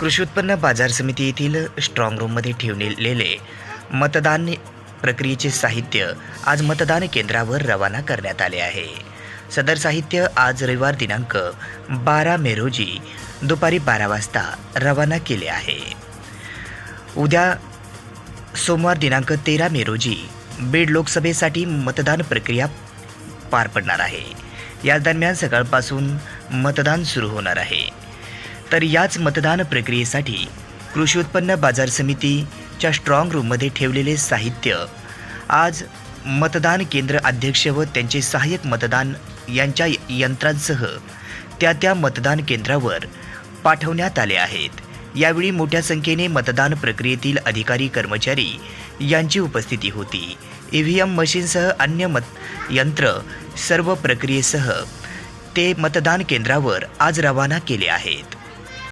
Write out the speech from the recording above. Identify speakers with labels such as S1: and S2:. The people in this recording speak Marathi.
S1: कृषी उत्पन्न बाजार समिती येथील स्ट्रॉंग रूममध्ये ठेवलेले मतदान प्रक्रियेचे साहित्य आज मतदान केंद्रावर रवाना करण्यात आले आहे. सदर साहित्य आज रविवार दिनांक बारा मे रोजी दुपारी बारा वाजता रवाना केले आहे. उद्या सोमवार दिनांक तेरा मे रोजी बीड लोकसभेसाठी मतदान प्रक्रिया पार पडणार आहे. या दरम्यान सकाळपासून मतदान सुरू होणार आहे. तर याच मतदान प्रक्रियेसाठी कृषी उत्पन्न बाजार समितीच्या स्ट्रॉंग रूममध्ये ठेवलेले साहित्य. आज मतदान केंद्र अध्यक्ष व त्यांचे सहाय्यक मतदान यांच्या यंत्रांसह त्या त्या मतदान केंद्रावर पाठवण्यात आले आहेत. यावेळी मोठ्या संख्येने मतदान प्रक्रियेतील अधिकारी कर्मचारी यांची उपस्थिती होती. ई व्ही एम मशीनसह अन्य मत यंत्र सर्व प्रक्रियेसह ते मतदान केंद्रावर आज रवाना केले आहेत.